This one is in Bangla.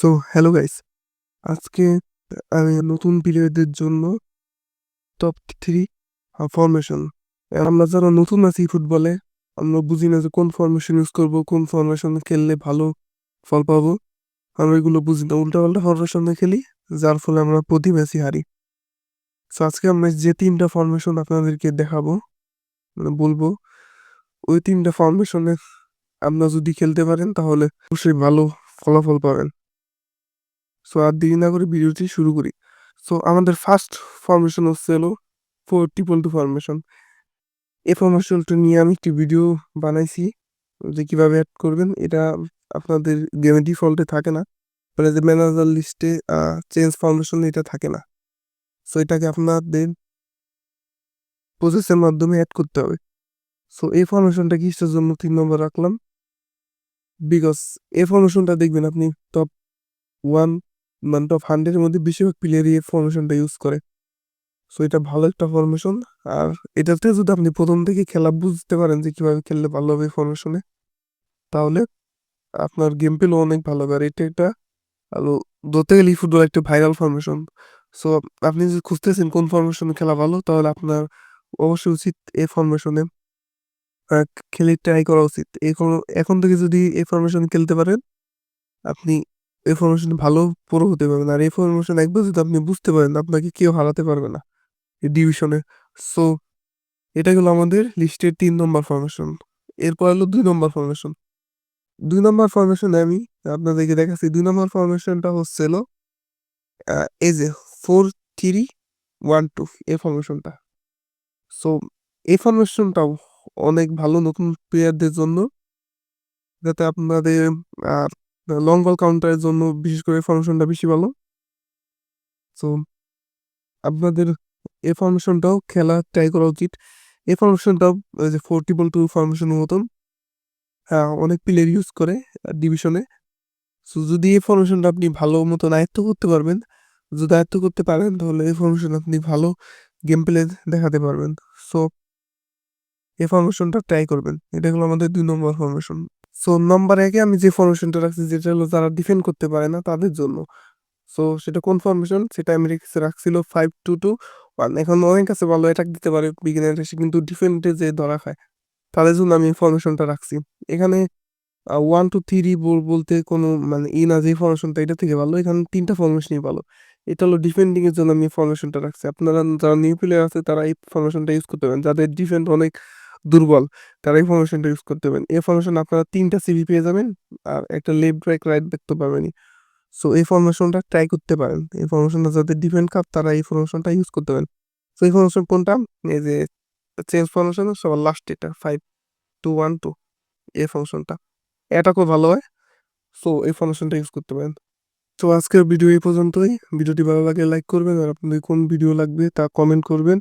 সো হ্যালো গাইস আজকে আমি নতুন প্লেয়ারদের জন্য টপ থ্রি ফরমেশন আমরা যারা নতুন আছি ফুটবলে আমরা বুঝি না যে কোন ফরমেশন ইউজ করব, কোন ফরমেশন খেললে ভালো ফল পাবো। আমরা এগুলো বুঝি না উল্টা পাল্টা ফরমেশনে খেলি, যার ফলে আমরা প্রতি ম্যাচই হারি। সো আজকে আমরা যে তিনটা ফরমেশন আপনাদেরকে দেখাবো মানে বলব, ওই তিনটা ফরমেশনে আপনারা যদি খেলতে পারেন, তাহলে অবশ্যই ভালো ফলাফল পাবেন। সো আর দেরি না করে ভিডিওটি শুরু করি। সো আমাদের ফার্স্ট ফরমেশন হচ্ছে হলো ফোর ট্রিপল টু ফরমেশন এই ফরমেশনটা নিয়ে আমি একটি ভিডিও বানাইছি, যে কীভাবে অ্যাড করবেন, এটা আপনাদের গেমে ডিফল্টে থাকে না। মানে যে ম্যানেজার লিস্টে চেঞ্জ ফরমেশন এটা থাকে না। সো এটাকে আপনাদের প্রসেসের মাধ্যমে অ্যাড করতে হবে। সো এই ফরমেশনটা কিসের জন্য তিন নম্বর রাখলাম? বিকজ এই ফরমেশনটা দেখবেন আপনি টপ ওয়ান মানে টপ হান্ড্রেডের মধ্যে বেশিরভাগ প্লেয়ারই এই ফরমেশনটা ইউজ করে। সো এটা ভালো একটা ফরমেশন আর এটাতে যদি আপনি প্রথম থেকে খেলা বুঝতে পারেন যে কীভাবে খেললে ভালো হবে এই ফরমেশনে তাহলে আপনার গেম পেলেও অনেক ভালো হবে। আর এটা একটা ধরতে গেলে ফুটবল একটা ভাইরাল ফরমেশন সো আপনি যদি খুঁজতেছেন কোন ফরমেশনে খেলা ভালো, তাহলে আপনার অবশ্যই উচিত এই ফরমেশনে খেলে ট্রাই করা উচিত। এখন এখন থেকে যদি এই ফরমেশন খেলতে পারেন, আপনি এই ফরমেশন ভালো, পুরো হতে পারবেন আর এই ফরমেশন একবার যদি আপনি বুঝতে পারেন, আপনাকে কেউ হারাতে পারবে না এই ডিভিশনে সো এটা হলো আমাদের লিস্টের তিন নম্বর ফরমেশন এরপর হলো দুই নম্বর ফরমেশন দুই নম্বর ফরমেশনে আমি আপনাদেরকে দেখাচ্ছি। দুই নম্বর ফরমেশনটা হচ্ছিল এই যে ফোর থ্রি ওয়ান টু এই ফরমেশনটা সো এই ফরমেশনটাও অনেক ভালো নতুন প্লেয়ারদের জন্য। যাতে আপনাদের লং বল কাউন্টারের জন্য বিশেষ করে ফরমেশনটা বেশি ভালো। সো আপনাদের এ ফরমেশনটাও খেলা ট্রাই করা উচিত। এই ফরমেশনটাও যে ফোর টিবল টু ফরমেশনের মতন হ্যাঁ অনেক প্লেয়ার ইউজ করে ডিভিশনে সো যদি এই ফরমেশনটা আপনি ভালো মতন আয়ত্ত করতে পারবেন, যদি আয়ত্ত করতে পারেন, তাহলে এই ফরমেশন আপনি ভালো গেম প্লে দেখাতে পারবেন। সো এই ফরমেশনটা ট্রাই করবেন। এটা হলো আমাদের দুই নম্বর ফরমেশন সো নাম্বার একে আমি যে ফরমেশনটা রাখছি, যেটা হলো যারা ডিফেন্ড করতে পারে না তাদের জন্য। সো সেটা কোন ফরমেশন সেটা আমি রেখেছি, রাখছিল ফাইভ টু টু ওয়ান এখন অনেক কাছে ভালো অ্যাটাক দিতে পারে বিগিনার এসে, কিন্তু ডিফেন্ডে যে ধরা খায়, তাদের জন্য আমি ফরমেশনটা রাখছি। এখানে ওয়ান টু থ্রি বলতে কোনো মানে ই না যে ফরমেশনটা এটা থেকে ভালো। এখানে তিনটা ফরমেশনই ভালো। এটা হলো ডিফেন্ডিং এর জন্য আমি ফরমেশনটা রাখছি। আপনারা, যারা নিউ প্লেয়ার আছে, তারা এই ফরমেশনটা ইউজ করতে পারেন। যাদের ডিফেন্ড অনেক দুর্বল, তারা এই ফরমেশনটা ইউজ করতে পারেন। এই ফরমেশন আপনারা তিনটা সিভি পেয়ে যাবেন, আর একটা লেফট ব্যাক রাইট ব্যাক তো পাবেনই। সো এই ফরমেশনটা ট্রাই করতে পারেন। এই ফরমেশনটা যাদের ডিফেন্ড কাপ তারা এই ফরমেশনটা ইউজ করতে পারেন। সো এই ফরমেশন কোনটা? এই যে চেঞ্জ ফরমেশন সবার লাস্ট এটা ফাইভ টু ওয়ান টু এই ফরমেশনটা এটা খুব ভালো হয়। সো এই ফরমেশনটা ইউজ করতে পারেন। তো আজকের ভিডিও এই পর্যন্তই। ভিডিওটি ভালো লাগে লাইক করবেন, আর আপনাদের কোন ভিডিও লাগবে তা কমেন্ট করবেন।